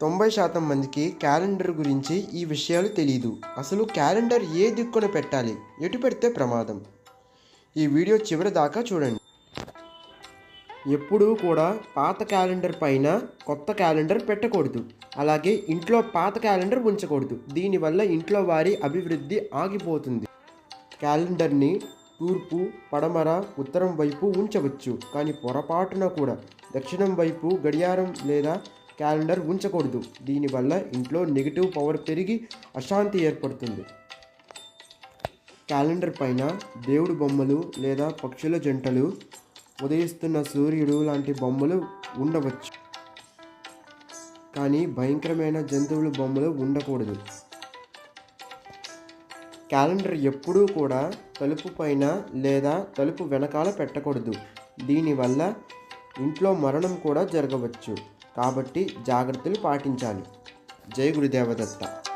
తొంభై శాతం మందికి క్యాలెండర్ గురించి ఈ విషయాలు తెలియదు అసలు క్యాలెండర్ ఏ దిక్కున పెట్టాలి? ఎటు పెడితే ప్రమాదం? ఈ వీడియో చివరి దాకా చూడండి. ఎప్పుడూ కూడా పాత క్యాలెండర్ పైన కొత్త క్యాలెండర్ పెట్టకూడదు. అలాగే ఇంట్లో పాత క్యాలెండర్ ఉంచకూడదు. దీనివల్ల ఇంట్లో వారి అభివృద్ధి ఆగిపోతుంది. క్యాలెండర్ని తూర్పు పడమర ఉత్తరం వైపు ఉంచవచ్చు. కానీ పొరపాటున కూడా. దక్షిణం వైపు గడియారం లేదా క్యాలెండర్ ఉంచకూడదు. దీనివల్ల ఇంట్లో నెగిటివ్ పవర్ పెరిగి అశాంతి ఏర్పడుతుంది. క్యాలెండర్ పైన దేవుడు బొమ్మలు లేదా పక్షుల జంటలు ఉదయిస్తున్న సూర్యుడు లాంటి బొమ్మలు ఉండవచ్చు. కానీ భయంకరమైన జంతువుల బొమ్మలు ఉండకూడదు. క్యాలెండర్ ఎప్పుడూ కూడా తలుపు పైన లేదా తలుపు వెనకాల పెట్టకూడదు. దీనివల్ల ఇంట్లో మరణం కూడా జరగవచ్చు. కాబట్టి జాగ్రత్తలు పాటించాలి. జై గురుదేవదత్త.